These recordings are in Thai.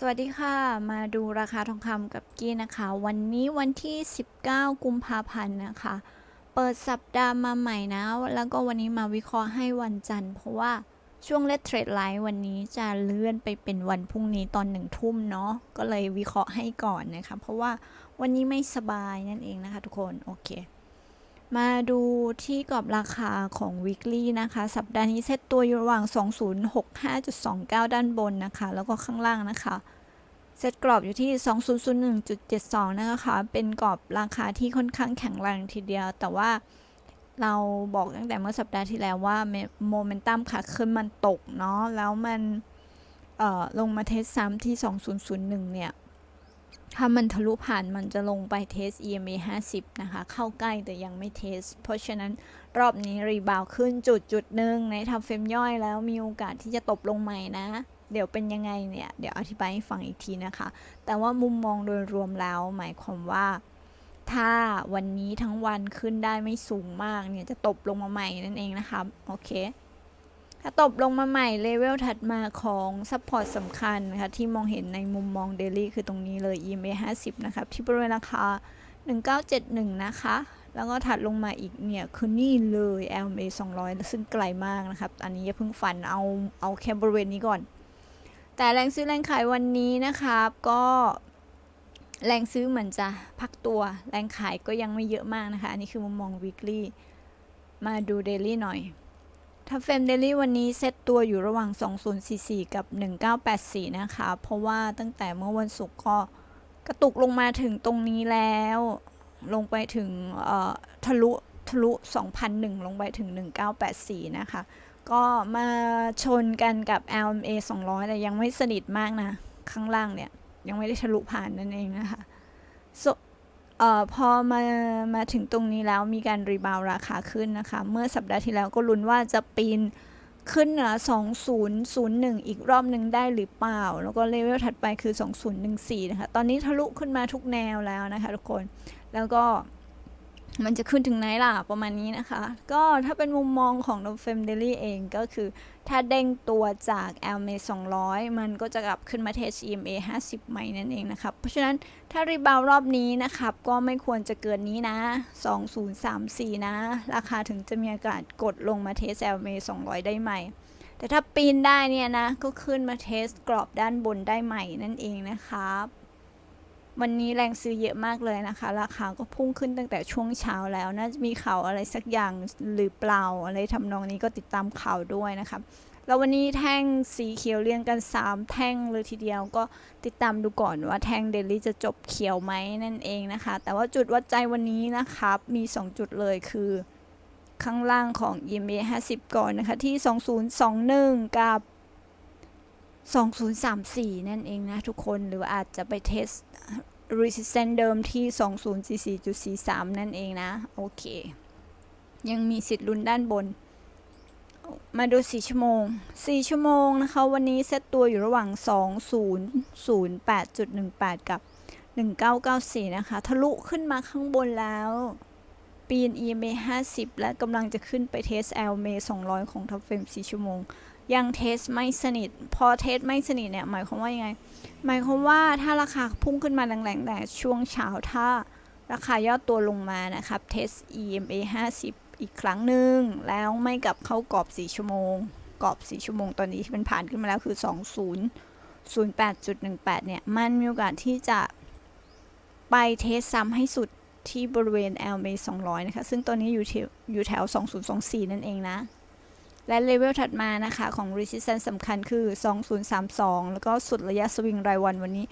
สวัสดีค่ะ มาดูราคาทองคำกับกี้นะคะ วันนี้วันที่ 19 กุมภาพันธ์นะคะ เปิดสัปดาห์มาใหม่นะ แล้วก็วันนี้มาวิเคราะห์ให้วันจันทร์ เพราะว่าช่วงเลทเทรดไลท์วันนี้จะเลื่อนไปเป็นวันพรุ่งนี้ตอนหนึ่งทุ่มเนาะ ก็เลยวิเคราะห์ให้ก่อนนะคะ เพราะว่าวันนี้ไม่สบายนั่นเองนะคะทุกคน โอเค มาดูที่กรอบราคาของ weekly นะคะ สัปดาห์นี้เซตตัวอยู่ระหว่าง 2065.29 ด้านบนนะคะ แล้วก็ข้างล่างนะคะ เซตกรอบอยู่ที่ 2001.72 นะคะ เป็นกรอบราคาที่ค่อนข้างแข็งแรงทีเดียว แต่ว่าเราบอกตั้งแต่เมื่อสัปดาห์ที่แล้วว่าโมเมนตัมค่ะขึ้นมันตกเนาะ แล้วมันลงมาเทสซ้ำที่ 2001 เนี่ย ถ้ามันทะลุผ่านมันจะลงไปเทส EMA 50 นะคะ เข้าใกล้แต่ยังไม่เทส เพราะฉะนั้นรอบนี้รีบาวขึ้นจุดจุดหนึ่งในทำเฟรมย่อยแล้วมีโอกาสที่จะตบลงใหม่นะ เดี๋ยวเป็นยังไงเนี่ย เดี๋ยวอธิบายให้ฟังอีกทีนะคะ แต่ว่ามุมมองโดยรวมแล้วหมายความว่า ถ้าวันนี้ทั้งวันขึ้นได้ไม่สูงมากเนี่ยจะตบลงมาใหม่นั่นเองนะคะ โอเค ถ้าตบลงมาใหม่เลเวลถัดมาของซัพพอร์ตสำคัญนะคะที่มองเห็นในมุมมองเดลี่คือตรงนี้เลย EMA 50 นะครับ ที่บริเวณราคา 1971 นะคะ แล้วก็ถัดลงมาอีกเนี่ย คือนี่เลย LMA 200 ซึ่งไกลมากนะครับ อันนี้อย่าเพิ่งฝันเอาเอาแค่บริเวณนี้ก่อน แต่แรงซื้อแรงขายวันนี้นะครับก็แรงซื้อเหมือนจะพักตัว แรงขายก็ยังไม่เยอะมากนะคะ อันนี้คือมุมมอง weekly มาดู daily หน่อย ถ้าเฟรมเดลี่วันนี้เซตตัวอยู่ระหว่าง 2044 กับ 1984 นะคะ เพราะว่าตั้งแต่เมื่อวันศุกร์ก็กระตุกลงมาถึงตรงนี้แล้ว ลงไปถึงทะลุทะลุ 2001 ลงไปถึง 1984 นะคะ ก็มาชนกันกับ LMA 200 แต่ยังไม่สนิทมากนะ ข้างล่างเนี่ย ยังไม่ได้ทะลุผ่านนั่นเองนะคะ so, ออพอมามาถึงตรงนี้แล้วมีการรีบาวราคาขึ้นนะคะ เมื่อสัปดาห์ที่แล้วก็ลุ้นว่าจะปีนขึ้นเหนือ2001 อีกรอบหนึ่งได้หรือเปล่า แล้วก็เลเวลถัดไปคือ 2014 นะคะ ตอนนี้ทะลุขึ้นมาทุกแนวแล้วนะคะทุกคน แล้วก็ มันจะขึ้นถึงไหนล่ะประมาณนี้นะคะ ก็ถ้าเป็นมุมมองของ n o f e m Daily เองก็คือ ถ้าเด้งตัวจาก LMA 200 มันก็จะกลับขึ้นมาเทส EMA 50 ใหม่นั่นเองนะครับ เพราะฉะนั้นถ้ารีบาวรอบนี้นะครับ ก็ไม่ควรจะเกินนี้นะ 2034 นะ ราคาถึงจะมีโอกาสกดลงมาเทส LMA 200 ได้ใหม่ แต่ถ้าปีนได้เนี่ยนะ ก็ขึ้นมาเทสกรอบด้านบนได้ใหม่นั่นเองนะครับ วันนี้แรงซื้อเยอะมากเลยนะคะ ราคาก็พุ่งขึ้นตั้งแต่ช่วงเช้าแล้วน่าจะมีข่าวอะไรสักอย่างหรือเปล่าอะไรทำนองนี้ก็ติดตามข่าวด้วยนะครับแล้ววันนี้แท่งสีเขียวเรียงกัน 3 แท่งเลยทีเดียวก็ติดตามดูก่อนว่าแท่งเดลี่จะจบเขียวไหมนั่นเองนะคะ แต่ว่าจุดวัดใจวันนี้นะครับมี 2 จุดเลยคือข้างล่างของ EMA 50 ก่อนนะคะที่ 2021 กับ 2034 นั่นเองนะทุกคนหรืออาจจะไปเทส resistance เดิมที่ 2044.43 นั่นเองนะ โอเค ยังมีสิทธิ์ลุ้นด้านบน มาดู 4 ชั่วโมง 4 ชั่วโมงนะคะ วันนี้เซตตัวอยู่ระหว่าง 2008.18 กับ 1994 นะคะ ทะลุขึ้นมาข้างบนแล้ว ปีน EMA 50 และกำลังจะขึ้นไปเทส LMA 200 ของ Top Frame 4ชั่วโมง ยังเทสไม่สนิท พอเทสไม่สนิทเนี่ยหมายความว่ายังไง หมายความว่าถ้าราคาพุ่งขึ้นมาแรงๆแต่ช่วงเช้าถ้าราคาย่อตัวลงมานะครับเทส EMA 50 อีกครั้งหนึ่งแล้วไม่กลับเข้ากรอบ 4 ชั่วโมง กรอบ 4 ชั่วโมงตอนนี้ที่มันผ่านขึ้นมาแล้วคือ 2008.18 เนี่ย มันมีโอกาสที่จะไปเทสซ้ำให้สุดที่บริเวณ LMA 200 นะคะ ซึ่งตอนนี้อยู่แถวอยู่แถว 2024 นั่นเองนะ และเลเวลถัดมานะคะ ของ resistance สำคัญคือ 2032 แล้วก็สุดระยะสวิงรายวันวันนี้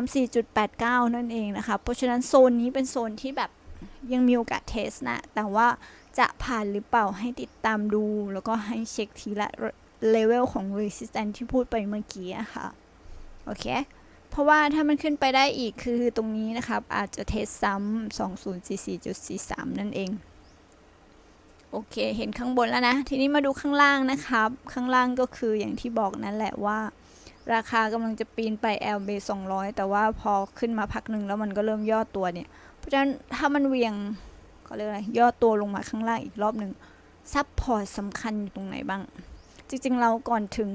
2034.89 นั่นเองนะคะ เพราะฉะนั้นโซนนี้เป็นโซนที่แบบยังมีโอกาสเทสนะ แต่ว่าจะผ่านหรือเปล่าให้ติดตามดู แล้วก็ให้เช็คทีละเลเวลของ resistance ที่พูดไปเมื่อกี้อะค่ะ โอเค เพราะว่าถ้ามันขึ้นไปได้อีกคือตรงนี้นะครับ อาจจะเทสซ้ำ2044.43 นั่นเอง โอเค เห็นข้างบนแล้วนะ ทีนี้มาดูข้างล่างนะครับ ข้างล่างก็คืออย่างที่บอกนั่นแหละว่า ราคากำลังจะปีนไป LB 200 แต่ว่าพอขึ้นมาพักหนึ่งแล้วมันก็เริ่มย่อตัวเนี่ย เพราะฉะนั้นถ้ามันเวียงเขาเรียกอะไร ย่อตัวลงมาข้างล่างอีกรอบหนึ่งซับพอร์ตสำคัญอยู่ตรงไหนบ้าง จริงๆเราก่อนถึง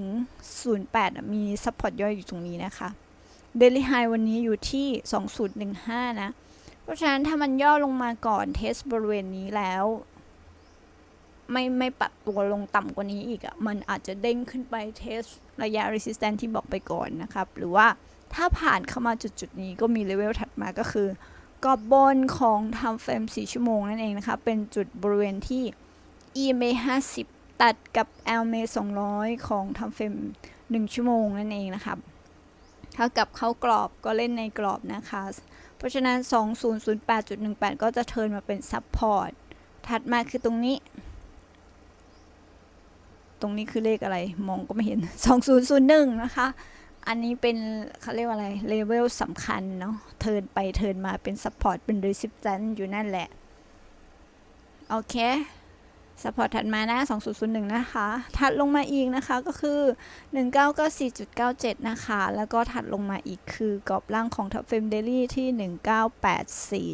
08 มี support ย่อยอยู่ตรงนี้นะคะ daily high วันนี้อยู่ที่ 2015 นะ เพราะฉะนั้นถ้ามันย่อลงมาก่อนเทสบริเวณนี้แล้ว ไม่ไม่ปรับตัวลงต่ำกว่านี้อีกอะ่ะมันอาจจะเด้งขึ้นไปเทสระยะ resistance ที่บอกไปก่อนนะครับ หรือว่าถ้าผ่านเข้ามาจุดจุดๆนี้ก็มีเลเวลถัดมาก็คือกรอบบนของ time frame 4ชั่วโมงนั่นเองนะคะ เป็นจุดบริเวณที่ EMA 50 ตัดกับ LMA 200 ของ time frame 1ชั่วโมงนั่นเองนะครับเท่ากับเข้ากรอบก็เล่นในกรอบนะคะ เพราะฉะนั้น 2008.18 ก็จะเทิร์นมาเป็น support ถัดมาคือตรงนี้ ตรงนี้คือเลขอะไร มองก็ไม่เห็น 2001 นะคะ อันนี้เป็นเขาเรียกว่าอะไร เลเวลสำคัญเนาะ เทินไปเทินมาเป็น support เป็น resistance อยู่นั่นแหละ โอเค support ถัดมานะ 2001 นะคะ ถัดลงมาอีกนะคะก็คือ 1994.97 นะคะ แล้วก็ถัดลงมาอีกคือกรอบล่างของ Top Frame Daily ที่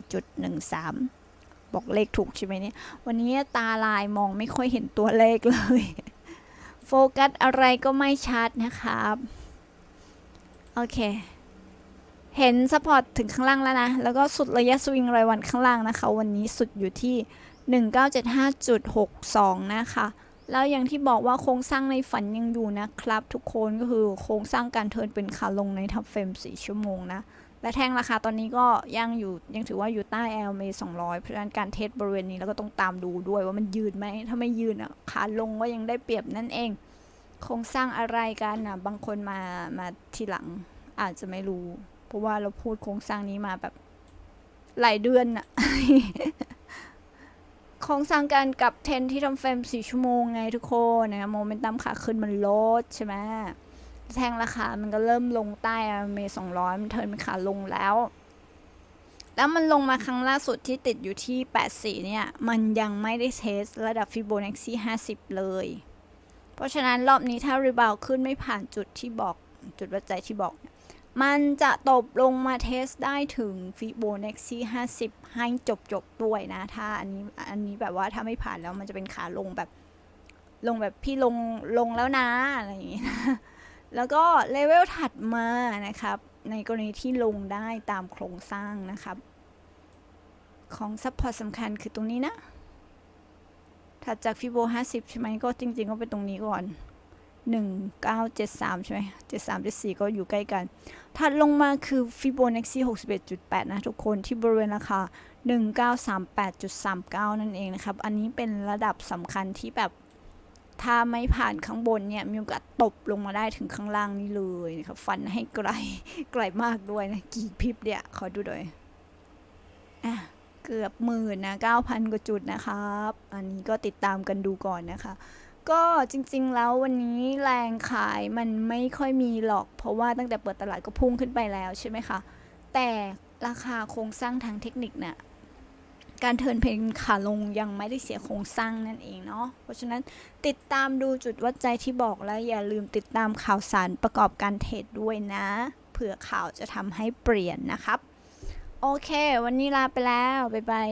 1984.13 บอกเลขถูกใช่ไหมเนี่ย วันนี้ตาลายมองไม่ค่อยเห็นตัวเลขเลย โฟกัสอะไรก็ไม่ชัดนะครับ โอเค เห็นสปอร์ตถึงข้างล่างแล้วนะ แล้วก็สุดระยะสวิงรายวันข้างล่างนะคะ วันนี้สุดอยู่ที่ 1975.62 นะคะ แล้วอย่างที่บอกว่าโครงสร้างในฝันยังอยู่นะครับ ทุกคนก็คือโครงสร้างการเทิร์นเป็นขาลงในทับเฟรม4ชั่วโมงนะ และแท่งราคาตอนนี้ก็ยังอยู่ยังถือว่าอยู่ใต้ LMA 200 เพราะฉะนั้นการเทสบริเวณนี้แล้วก็ต้องตามดูด้วยว่ามันยืนไหม ถ้าไม่ยืนอะขาลงก็ยังได้เปรียบนั่นเอง โครงสร้างอะไรกันอะบางคนมามาทีหลังอาจจะไม่รู้ เพราะว่าเราพูดโครงสร้างนี้มาแบบหลายเดือนอะโครงสร้างการกลับเทรนที่ทำเฟรม4ชั่วโมงไงทุกคนนะโมเมนตัมขาขึ้นมันลดใช่ไหม แท่งราคา มันก็เริ่มลงใต้เมย์200มันเทิร์นเป็นขาลงแล้ว แล้วมันลงมาครั้งล่าสุดที่ติดอยู่ที่ 84 เนี่ย มันยังไม่ได้เทสระดับฟิโบนัชชี50 เลย เพราะฉะนั้นรอบนี้ถ้ารีบาวขึ้นไม่ผ่านจุดที่บอกจุดวัดใจที่บอกเนี่ยมันจะตบลงมาเทสได้ถึงฟิโบนัชชี50 ให้จบจบด้วยนะ ถ้าอันนี้อันนี้แบบว่าถ้าไม่ผ่านแล้วมันจะเป็นขาลงแบบลงแบบพี่ลงลงแล้วนะอะไรอย่างงี้นะ แล้วก็เลเวลถัดมานะครับ ในกรณีที่ลงได้ตามโครงสร้างนะครับ ของซัพพอร์ตสำคัญคือตรงนี้นะ ถัดจากฟิโบ50 ใช่ไหมก็จริง ๆ ก็เป็นตรงนี้ก่อน 1973 ใช่ไหม73 74 ก็อยู่ใกล้กัน ถัดลงมาคือฟิโบนัชชี61.8 นะทุกคนที่บริเวณราคา 1938.39 นั่นเองนะครับ อันนี้เป็นระดับสำคัญที่แบบ ถ้าไม่ผ่านข้างบนเนี่ยมีโอกาสตบลงมาได้ถึงข้างล่างนี่เลยนะครับฟันให้ไกลไกลมากด้วยนะกี่พิบเนี่ยขอดูหน่อยอะเกือบหมื่นนะ9,000กว่าจุดนะครับ อันนี้ก็ติดตามกันดูก่อนนะคะก็จริงๆแล้ววันนี้แรงขายมันไม่ค่อยมีหรอก เพราะว่าตั้งแต่เปิดตลาดก็พุ่งขึ้นไปแล้วใช่ไหมคะ แต่ราคาโครงสร้างทางเทคนิคเนี่ย การเทินเพลงขาลงยังไม่ได้เสียโครงสร้างนั่นเองเนาะ เพราะฉะนั้นติดตามดูจุดวัดใจที่บอกแล้วอย่าลืมติดตามข่าวสารประกอบการเทรดด้วยนะ เผื่อข่าวจะทำให้เปลี่ยนนะครับ โอเค วันนี้ลาไปแล้ว บ๊ายบาย